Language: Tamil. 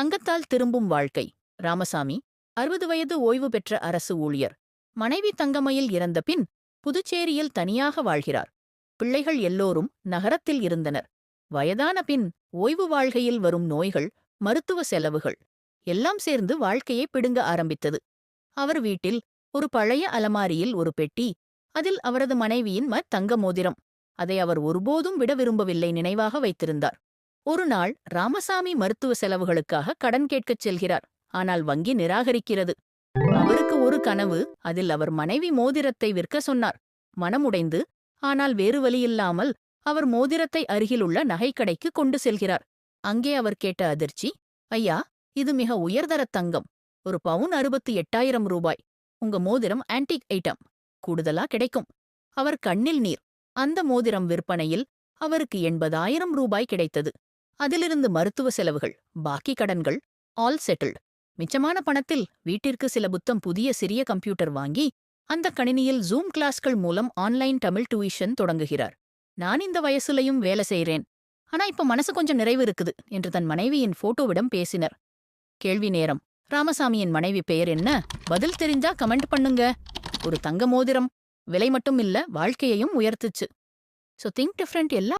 தங்கத்தால் திரும்பும் வாழ்க்கை. ராமசாமி அறுபது வயது ஓய்வு பெற்ற அரசு ஊழியர். மனைவி தங்கமையில் இறந்த பின் புதுச்சேரியில் தனியாக வாழ்கிறார். பிள்ளைகள் எல்லோரும் நகரத்தில் இருந்தனர். வயதான பின் ஓய்வு வாழ்கையில் வரும் நோய்கள் மருத்துவ செலவுகள் எல்லாம் சேர்ந்து வாழ்க்கையை பிடுங்க ஆரம்பித்தது. அவர் வீட்டில் ஒரு பழைய அலமாரியில் ஒரு பெட்டி அதில் அவரது மனைவியின் ம தங்க மோதிரம். அதை அவர் ஒருபோதும் விட விரும்பவில்லை நினைவாக வைத்திருந்தார். ஒரு நாள் ராமசாமி மருத்துவ செலவுகளுக்காக கடன் கேட்கச் செல்கிறார். ஆனால் வங்கி நிராகரிக்கிறது. அவருக்கு ஒரு கனவு அதில் அவர் மனைவி மோதிரத்தை விற்க சொன்னார். மனமுடைந்து ஆனால் வேறு வழியில்லாமல் அவர் மோதிரத்தை அருகிலுள்ள நகைக்கடைக்கு கொண்டு செல்கிறார். அங்கே அவர் கேட்ட அதிர்ச்சி ஐயா இது மிக உயர்தர தங்கம். ஒரு பவுன் அறுபத்தி எட்டாயிரம் ரூபாய். உங்க மோதிரம் ஆன்டிக் ஐட்டம். கூடுதலா கிடைக்கும் அவர் கண்ணில் நீர். அந்த மோதிரம் விற்பனையில் அவருக்கு எண்பதாயிரம் ரூபாய் கிடைத்தது. அதிலிருந்து மருத்துவ செலவுகள் பாக்கி கடன்கள் ஆல் செட்டில்ட். மிச்சமான பணத்தில் வீட்டிற்கு சில புத்தம் புதிய சிறிய கம்ப்யூட்டர் வாங்கி அந்த கணினியில் ஜூம் கிளாஸ்கள் மூலம் ஆன்லைன் தமிழ் டியூஷன் தொடங்குகிறார். நான் இந்த வயசுலயும் வேலை செய்கிறேன் ஆனா இப்ப மனசு கொஞ்சம் நிறைவு இருக்குது என்று தன் மனைவியின் போட்டோவிடம் பேசினர். கேள்வி நேரம். ராமசாமியின் மனைவி பெயர் என்ன? பதில் தெரிஞ்சா கமெண்ட் பண்ணுங்க. ஒரு தங்க மோதிரம். விலை மட்டும் இல்ல வாழ்க்கையையும் உயர்த்துச்சு. சோ திங்க் டிஃப்ரெண்ட் எல்லா